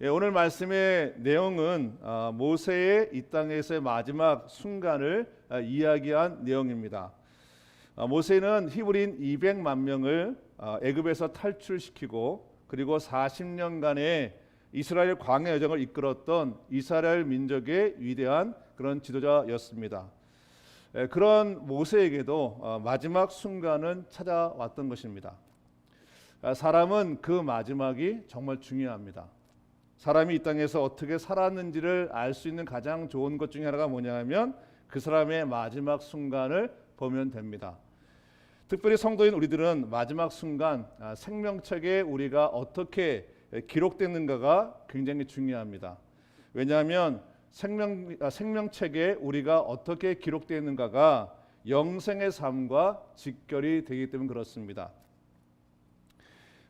예, 오늘 말씀의 내용은 아, 모세의 이 땅에서의 마지막 순간을 아, 이야기한 내용입니다. 아, 모세는 히브리인 200만 명을 아, 애굽에서 탈출시키고 그리고 40년간의 이스라엘 광야 여정을 이끌었던 이스라엘 민족의 위대한 그런 지도자였습니다. 예, 그런 모세에게도 어, 마지막 순간은 찾아왔던 것입니다. 아, 사람은 그 마지막이 정말 중요합니다. 사람이 이 땅에서 어떻게 살았는지를 알 수 있는 가장 좋은 것 중에 하나가 뭐냐면 그 사람의 마지막 순간을 보면 됩니다. 특별히 성도인 우리들은 마지막 순간 아, 생명책에 우리가 어떻게 기록됐는가가 굉장히 중요합니다. 왜냐하면 생명 아, 생명책에 우리가 어떻게 기록되어 있는가가 영생의 삶과 직결이 되기 때문에 그렇습니다.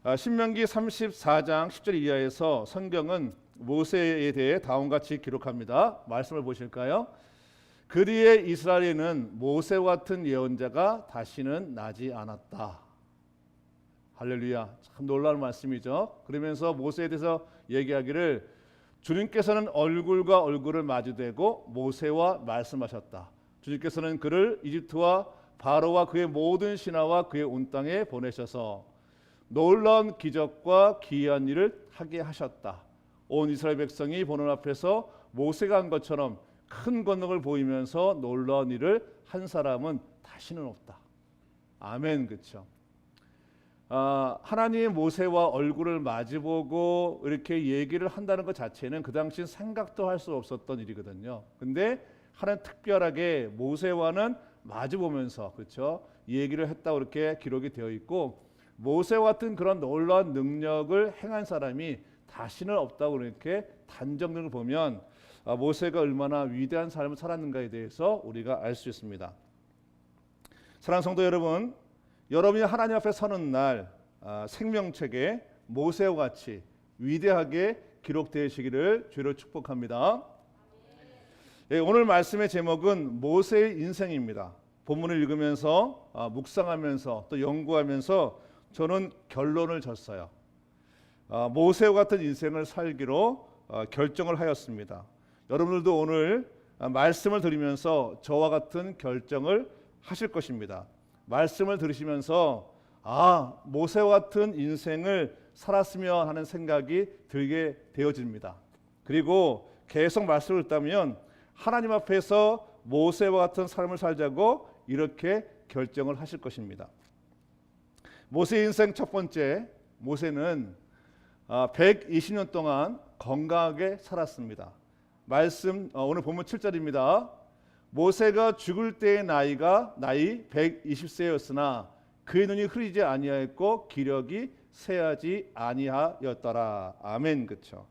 아, 신명기 34장 10절 이하에서 성경은 모세에 대해 다음과 같이 기록합니다. 말씀을 보실까요? 그 뒤에 이스라엘에는 모세와 같은 예언자가 다시는 나지 않았다. 할렐루야. 참 놀라운 말씀이죠. 그러면서 모세에 대해서 얘기하기를 주님께서는 얼굴과 얼굴을 마주대고 모세와 말씀하셨다. 주님께서는 그를 이집트와 바로와 그의 모든 신하와 그의 온 땅에 보내셔서 놀라운 기적과 기이한 일을 하게 하셨다. 온 이스라엘 백성이 보는 앞에서 모세가 한 것처럼 큰 권능을 보이면서 놀라운 일을 한 사람은 다시는 없다. 아멘 그렇죠. 아, 하나님의 모세와 얼굴을 마주보고 이렇게 얘기를 한다는 것 자체는 그 당시 생각도 할 수 없었던 일이거든요. 근데 하나님 특별하게 모세와는 마주보면서 그렇죠 얘기를 했다고 이렇게 기록이 되어 있고 모세와 같은 그런 놀라운 능력을 행한 사람이 다시는 없다고 이렇게 단정을 보면 아, 모세가 얼마나 위대한 삶을 살았는가에 대해서 우리가 알 수 있습니다. 사랑하는 성도 여러분, 여러분이 하나님 앞에 서는 날 아, 생명책에 모세와 같이 위대하게 기록되시기를 주로 축복합니다. 예, 오늘 말씀의 제목은 모세의 인생입니다. 본문을 읽으면서 아, 묵상하면서 또 연구하면서 저는 결론을 졌어요. 아, 모세와 같은 인생을 살기로 아, 결정을 하였습니다. 여러분들도 오늘 아, 말씀을 들으면서 저와 같은 결정을 하실 것입니다. 말씀을 들으시면서 아 모세와 같은 인생을 살았으면 하는 생각이 들게 되어집니다. 그리고 계속 말씀을 듣다면 하나님 앞에서 모세와 같은 삶을 살자고 이렇게 결정을 하실 것입니다. 모세 인생 첫 번째 모세는 120년 동안 건강하게 살았습니다. 말씀 어, 오늘 본문 7절입니다. 모세가 죽을 때의 나이가 나이 120세였으나 그의 눈이 흐리지 아니하였고 기력이 새하지 아니하였더라. 아멘. 그렇죠.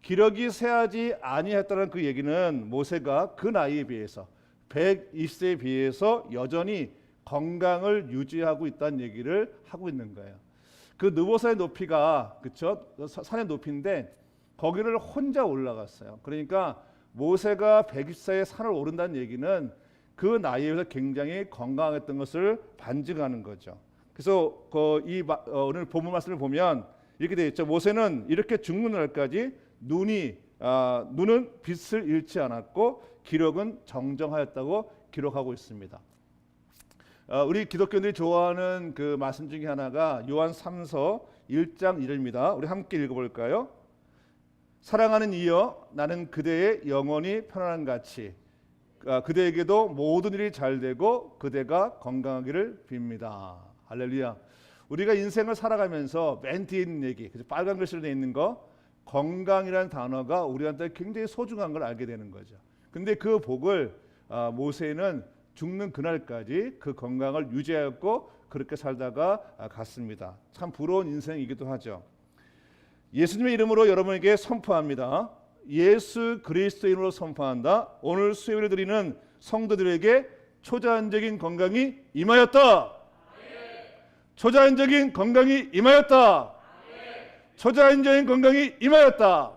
기력이 새하지 아니하였다는 그 얘기는 모세가 그 나이에 비해서 120세에 비해서 여전히 건강을 유지하고 있다는 얘기를 하고 있는 거예요. 그 느보산의 높이가 그렇죠? 산의 높이인데 거기를 혼자 올라갔어요. 그러니까 모세가 120세에 산을 오른다는 얘기는 그 나이에 서 굉장히 건강했던 것을 반증하는 거죠. 그래서 그이 어, 오늘 본문 말씀을 보면 이렇게 되어 있죠. 모세는 이렇게 죽는 날까지 눈이 아, 눈은 빛을 잃지 않았고 기력은 정정하였다고 기록하고 있습니다. 어, 우리 기독교인들이 좋아하는 그 말씀 중에 하나가 요한 3서 1장 1절입니다. 우리 함께 읽어볼까요? 사랑하는 이여 나는 그대의 영원히 편안한 같이 아, 그대에게도 모든 일이 잘 되고 그대가 건강하기를 빕니다. 할렐루야. 우리가 인생을 살아가면서 맨 뒤에 있는 얘기, 빨간 글씨로 돼 있는 거 건강이라는 단어가 우리한테 굉장히 소중한 걸 알게 되는 거죠. 근데 그 복을 아, 모세는 죽는 그날까지 그 건강을 유지하였고 그렇게 살다가 아, 갔습니다. 참 부러운 인생이기도 하죠. 예수님의 이름으로 여러분에게 선포합니다. 예수 그리스도 이름으로 선포한다. 오늘 수요일에 드리는 성도들에게 초자연적인 건강이 임하였다. 초자연적인 건강이 임하였다. 초자연적인 건강이 임하였다.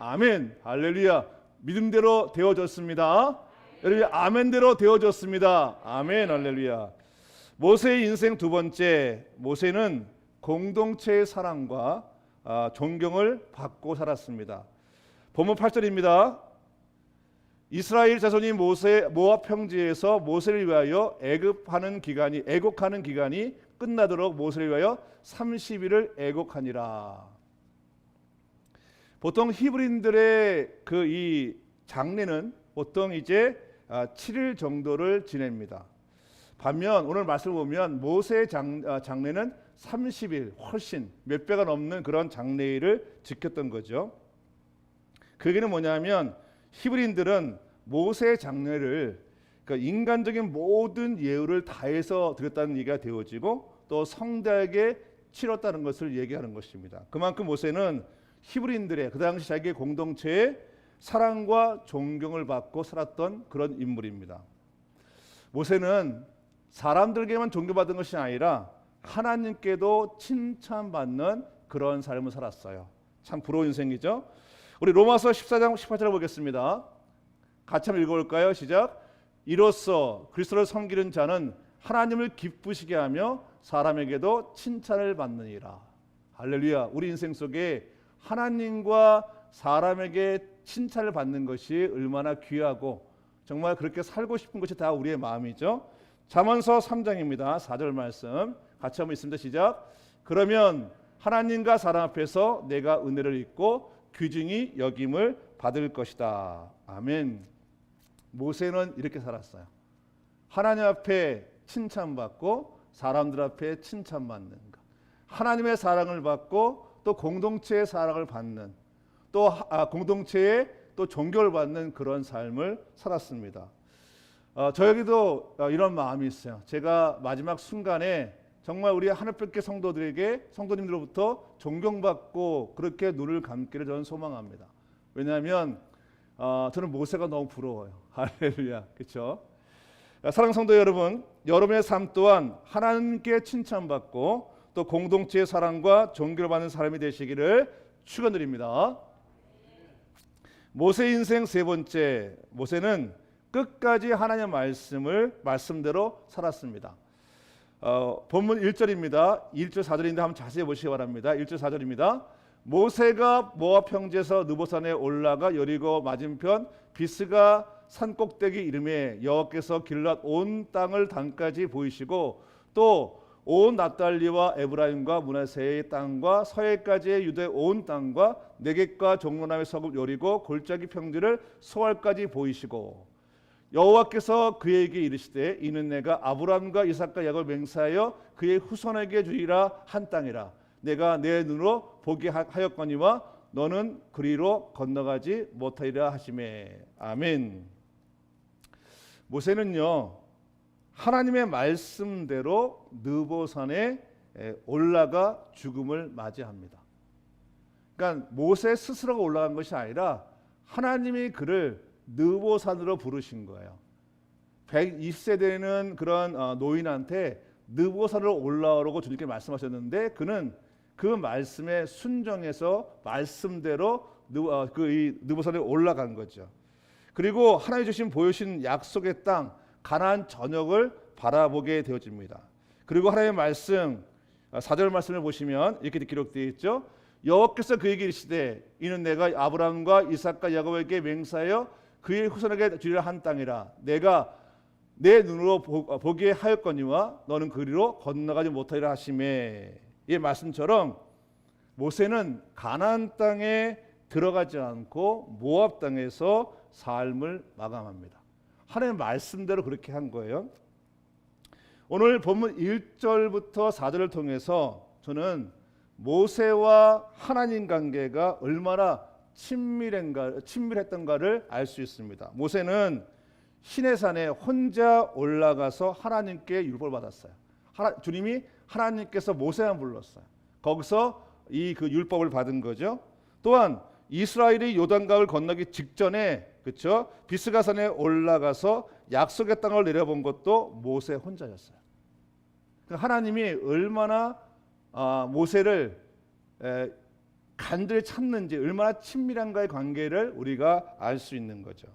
아멘. 할렐루야. 믿음대로 되어졌습니다. 여러분 아멘대로 되어졌습니다. 아멘. 할렐루야. 모세의 인생 두 번째 모세는 공동체의 사랑과 아, 존경을 받고 살았습니다. 본문 8절입니다. 이스라엘 자손이 모세 모압 평지에서 모세를 위하여 애굽하는 기간이 애곡하는 기간이 끝나도록 모세를 위하여 30일을 애곡하니라. 보통 히브리인들의 그 이 장례는 보통 이제 아, 7일 정도를 지냅니다. 반면 오늘 말씀을 보면 모세의 장, 아, 장례는 30일 훨씬 몇 배가 넘는 그런 장례일을 지켰던 거죠. 그 얘기는 뭐냐면 히브리인들은 모세의 장례를 그러니까 인간적인 모든 예우를 다해서 드렸다는 얘기가 되어지고 또 성대하게 치렀다는 것을 얘기하는 것입니다. 그만큼 모세는 히브리인들의 그 당시 자기의 공동체에 사랑과 존경을 받고 살았던 그런 인물입니다. 모세는 사람들에게만 존경받은 것이 아니라 하나님께도 칭찬받는 그런 삶을 살았어요. 참 부러운 인생이죠. 우리 로마서 14장 18절 보겠습니다. 같이 한번 읽어볼까요? 시작. 이로써 그리스도를 섬기는 자는 하나님을 기쁘시게 하며 사람에게도 칭찬을 받느니라. 할렐루야. 우리 인생 속에 하나님과 사람에게 칭찬을 받는 것이 얼마나 귀하고 정말 그렇게 살고 싶은 것이 다 우리의 마음이죠. 잠언서 3장입니다. 4절 말씀 같이 한번 있습니다. 시작. 그러면 하나님과 사람 앞에서 내가 은혜를 입고 귀중히 여김을 받을 것이다. 아멘. 모세는 이렇게 살았어요. 하나님 앞에 칭찬받고 사람들 앞에 칭찬받는 것. 하나님의 사랑을 받고 또 공동체의 사랑을 받는 또 아, 공동체의 또 종교를 받는 그런 삶을 살았습니다. 어, 저에게도 어, 이런 마음이 있어요. 제가 마지막 순간에 정말 우리 하늘빛의 성도들에게 성도님들로부터 존경받고 그렇게 눈을 감기를 저는 소망합니다. 왜냐하면 어, 저는 모세가 너무 부러워요. 할렐루야, 그렇죠? 사랑 성도 여러분, 여러분의 삶 또한 하나님께 칭찬받고 또 공동체의 사랑과 존경을 받는 사람이 되시기를 축원드립니다. 모세 인생 세 번째 모세는 끝까지 하나님의 말씀을 말씀대로 살았습니다. 어, 본문 1절입니다. 1절 4절인데 한번 자세히 보시기 바랍니다. 1절 4절입니다. 모세가 모압 평지에서 느보산에 올라가 여리고 맞은편 비스가 산 꼭대기 이름에 여호와께서 길랏 온 땅을 단까지 보이시고 또 온 납달리와 에브라임과 문하세의 땅과 서해까지의 유대 온 땅과 네겝과 종로남의 서급 여리고 골짜기 평지를 소알까지 보이시고 여호와께서 그에게 이르시되 이는 내가 아브라함과 이삭과 야곱을 맹세하여 그의 후손에게 주리라 한 땅이라 내가 내 눈으로 보게 하- 하였거니와 너는 그리로 건너가지 못하리라 하시매 아멘. 모세는요 하나님의 말씀대로 느보산에 에, 올라가 죽음을 맞이합니다. 그러니까 모세 스스로가 올라간 것이 아니라 하나님이 그를 느보산으로 부르신 거예요. 120세 되는 그런 어, 노인한테 느보산으로 올라오라고 주님께 말씀하셨는데 그는 그 말씀에 순종해서 말씀대로 어, 그이 느보산에 올라간 거죠. 그리고 하나님 주신 보여신 약속의 땅 가나안 전역을 바라보게 되어집니다. 그리고 하나님의 말씀 어, 사절 말씀을 보시면 이렇게 기록되어 있죠. 여호와께서 그에게 이르시되 이는 내가 아브라함과 이삭과 야곱에게 맹세하여 그의 후손에게 주리라 한 땅이라 내가 내 눈으로 보, 어, 보게 하였거니와 너는 그리로 건너가지 못하리라 하심에 이 말씀처럼 모세는 가나안 땅에 들어가지 않고 모압 땅에서 삶을 마감합니다. 하나님의 말씀대로 그렇게 한 거예요. 오늘 본문 1절부터 4절을 통해서 저는 모세와 하나님 관계가 얼마나 친밀한가, 친밀했던가를 알 수 있습니다. 모세는 시내산에 혼자 올라가서 하나님께 율법을 받았어요. 하나, 주님이 하나님께서 모세만 불렀어요. 거기서 이 그 율법을 받은 거죠. 또한 이스라엘이 요단강을 건너기 직전에 그렇죠? 비스가 산에 올라가서 약속의 땅을 내려본 것도 모세 혼자였어요. 그러니까 하나님이 얼마나 아, 모세를 에, 간절히 찾는지 얼마나 친밀한가의 관계를 우리가 알 수 있는 거죠.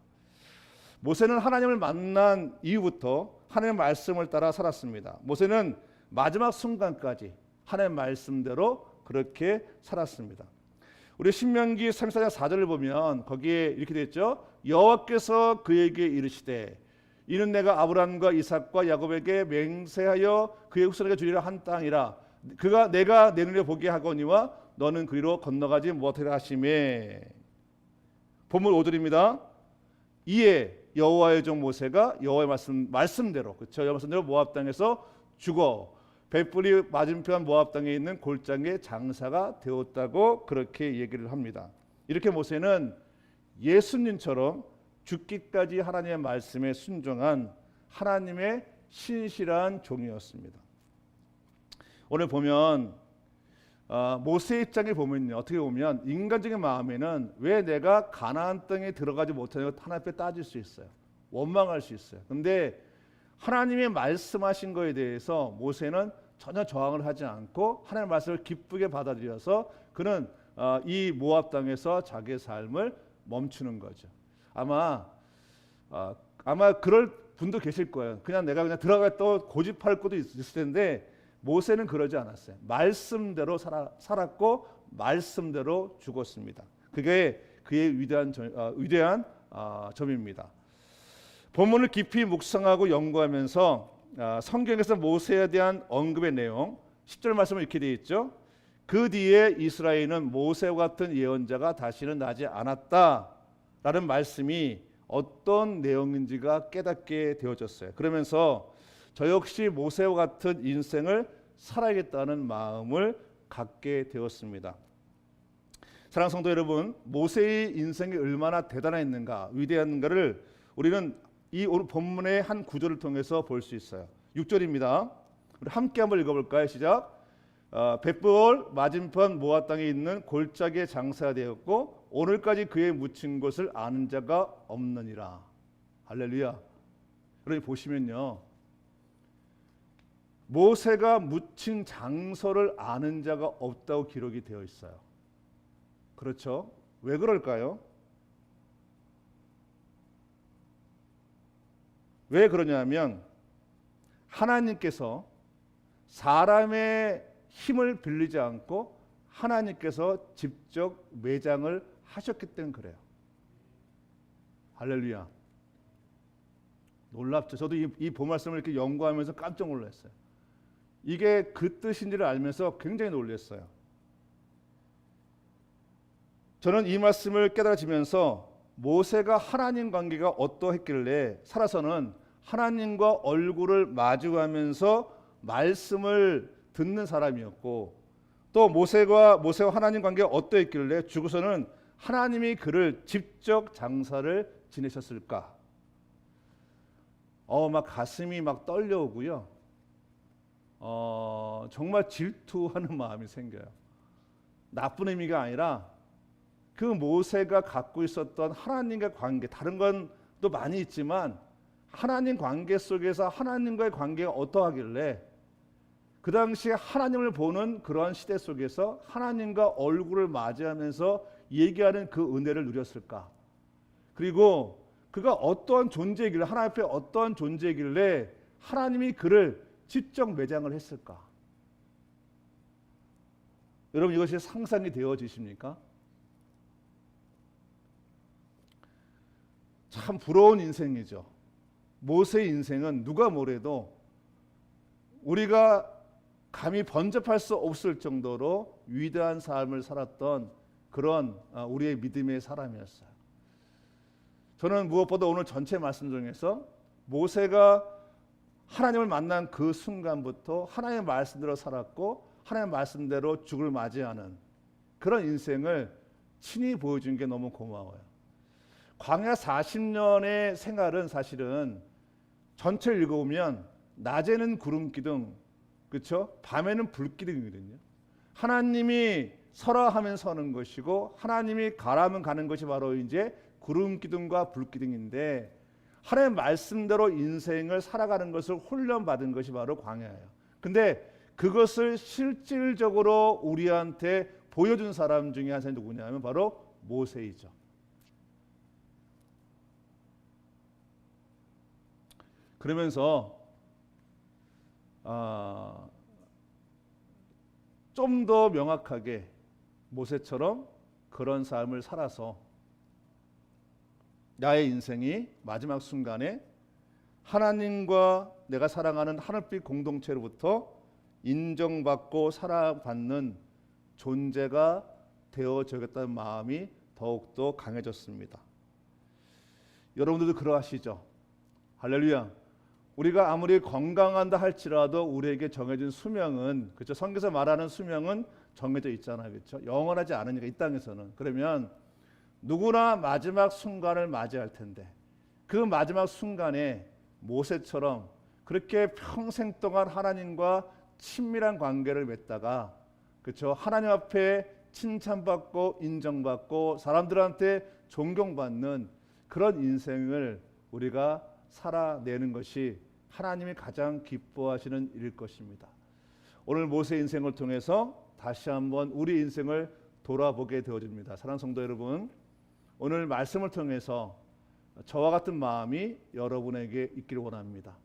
모세는 하나님을 만난 이후부터 하나님의 말씀을 따라 살았습니다. 모세는 마지막 순간까지 하나님의 말씀대로 그렇게 살았습니다. 우리 신명기 34장 4절을 보면 거기에 이렇게 되어 있죠. 여호와께서 그에게 이르시되 이는 내가 아브라함과 이삭과 야곱에게 맹세하여 그의 후손에게 주리라 한 땅이라 그가 내가 내 눈에 보게 하거니와 너는 그리로 건너가지 못하리라 하심에 본문 5절입니다. 이에 여호와의 종 모세가 여호와의 말씀 말씀대로 그렇죠. 여호와 말씀대로 모압 땅에서 죽어 벳불이 맞은편 모압 땅에 있는 골장의 장사가 되었다고 그렇게 얘기를 합니다. 이렇게 모세는 예수님처럼 죽기까지 하나님의 말씀에 순종한 하나님의 신실한 종이었습니다. 오늘 보면 어, 모세 입장에 보면요. 어떻게 보면 인간적인 마음에는 왜 내가 가나안 땅에 들어가지 못하냐고 하나님 앞에 따질 수 있어요. 원망할 수 있어요. 근데 하나님의 말씀하신 거에 대해서 모세는 전혀 저항을 하지 않고 하나님의 말씀을 기쁘게 받아들여서 그는 어, 이 모압 땅에서 자기의 삶을 멈추는 거죠 아마 어, 아마 그럴 분도 계실 거예요 그냥 내가 그냥 들어갔다 고집할 것도 있- 있을 텐데 모세는 그러지 않았어요. 말씀대로 살아, 살았고 말씀대로 죽었습니다. 그게 그의 위대한 점, 어, 위대한 어, 점입니다. 본문을 깊이 묵상하고 연구하면서 어, 성경에서 모세에 대한 언급의 내용 10절 말씀은 이렇게 되어 있죠. 그 뒤에 이스라엘은 모세와 같은 예언자가 다시는 나지 않았다라는 말씀이 어떤 내용인지가 깨닫게 되어졌어요. 그러면서 저 역시 모세와 같은 인생을 살아야겠다는 마음을 갖게 되었습니다. 사랑 성도 여러분, 모세의 인생이 얼마나 대단했는가, 위대한가를 우리는 이 오늘 본문의 한 구절을 통해서 볼 수 있어요. 6절입니다. 우리 함께 한번 읽어볼까요? 시작. 어, 벳볼 맞은편 모압 땅에 있는 골짜기에 장사가 되었고 오늘까지 그의 묻힌 곳을 아는 자가 없느니라. 할렐루야. 여러분 보시면요. 모세가 묻힌 장소를 아는 자가 없다고 기록이 되어 있어요. 그렇죠? 왜 그럴까요? 왜 그러냐면 하나님께서 사람의 힘을 빌리지 않고 하나님께서 직접 매장을 하셨기 때문에 그래요. 할렐루야. 놀랍죠. 저도 이, 이 보말씀을 이렇게 연구하면서 깜짝 놀랐어요. 이게 그 뜻인지를 알면서 굉장히 놀랐어요. 저는 이 말씀을 깨달아지면서 모세가 하나님 관계가 어떠했길래 살아서는 하나님과 얼굴을 마주하면서 말씀을 듣는 사람이었고 또 모세가 모세와 하나님 관계가 어떠했길래 죽어서는 하나님이 그를 직접 장사를 지내셨을까? 어, 막 가슴이 막 떨려오고요. 어, 정말 질투하는 마음이 생겨요. 나쁜 의미가 아니라 그 모세가 갖고 있었던 하나님과 관계, 다른 건 또 많이 있지만 하나님 관계 속에서 하나님과의 관계가 어떠하길래 그 당시에 하나님을 보는 그러한 시대 속에서 하나님과 얼굴을 맞이하면서 얘기하는 그 은혜를 누렸을까? 그리고 그가 어떠한 존재이길래 하나님 앞에 어떠한 존재이길래 하나님이 그를 직접 매장을 했을까? 여러분 이것이 상상이 되어지십니까? 참 부러운 인생이죠. 모세의 인생은 누가 뭐래도 우리가 감히 번접할 수 없을 정도로 위대한 삶을 살았던 그런 아, 우리의 믿음의 사람이었어요. 저는 무엇보다 오늘 전체 말씀 중에서 모세가 하나님을 만난 그 순간부터 하나님의 말씀대로 살았고 하나님의 말씀대로 죽을 맞이하는 그런 인생을 친히 보여준 게 너무 고마워요. 광야 40년의 생활은 사실은 전체를 읽어보면 낮에는 구름 기둥, 그렇죠? 밤에는 불 기둥이거든요. 하나님이 서라 하면 서는 것이고 하나님이 가라면 가는 것이 바로 이제 구름 기둥과 불 기둥인데 하나님의 말씀대로 인생을 살아가는 것을 훈련받은 것이 바로 광야예요. 근데 그것을 실질적으로 우리한테 보여준 사람 중에 한 사람이 누구냐면 바로 모세이죠. 그러면서 아, 좀 더 명확하게 모세처럼 그런 삶을 살아서 나의 인생이 마지막 순간에 하나님과 내가 사랑하는 하늘빛 공동체로부터 인정받고 사랑받는 존재가 되어져야겠다는 마음이 더욱더 강해졌습니다. 여러분들도 그러하시죠? 할렐루야. 우리가 아무리 건강한다 할지라도 우리에게 정해진 수명은 그렇죠. 성경에서 말하는 수명은 정해져 있잖아요. 그렇죠? 영원하지 않으니까 이 땅에서는. 그러면 누구나 마지막 순간을 맞이할 텐데 그 마지막 순간에 모세처럼 그렇게 평생 동안 하나님과 친밀한 관계를 맺다가 그렇죠. 하나님 앞에 칭찬받고 인정받고 사람들한테 존경받는 그런 인생을 우리가 살아내는 것이 하나님이 가장 기뻐하시는 일일 것입니다. 오늘 모세 인생을 통해서 다시 한번 우리 인생을 돌아보게 되어집니다. 사랑 성도 여러분, 오늘 말씀을 통해서 저와 같은 마음이 여러분에게 있기를 원합니다.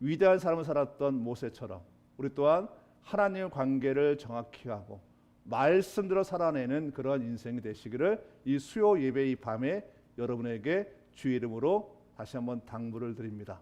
위대한 삶을 살았던 모세처럼 우리 또한 하나님의 관계를 정확히 하고 말씀대로 살아내는 그런 인생이 되시기를 이 수요 예배 이 밤에 여러분에게 주의 이름으로 다시 한번 당부를 드립니다.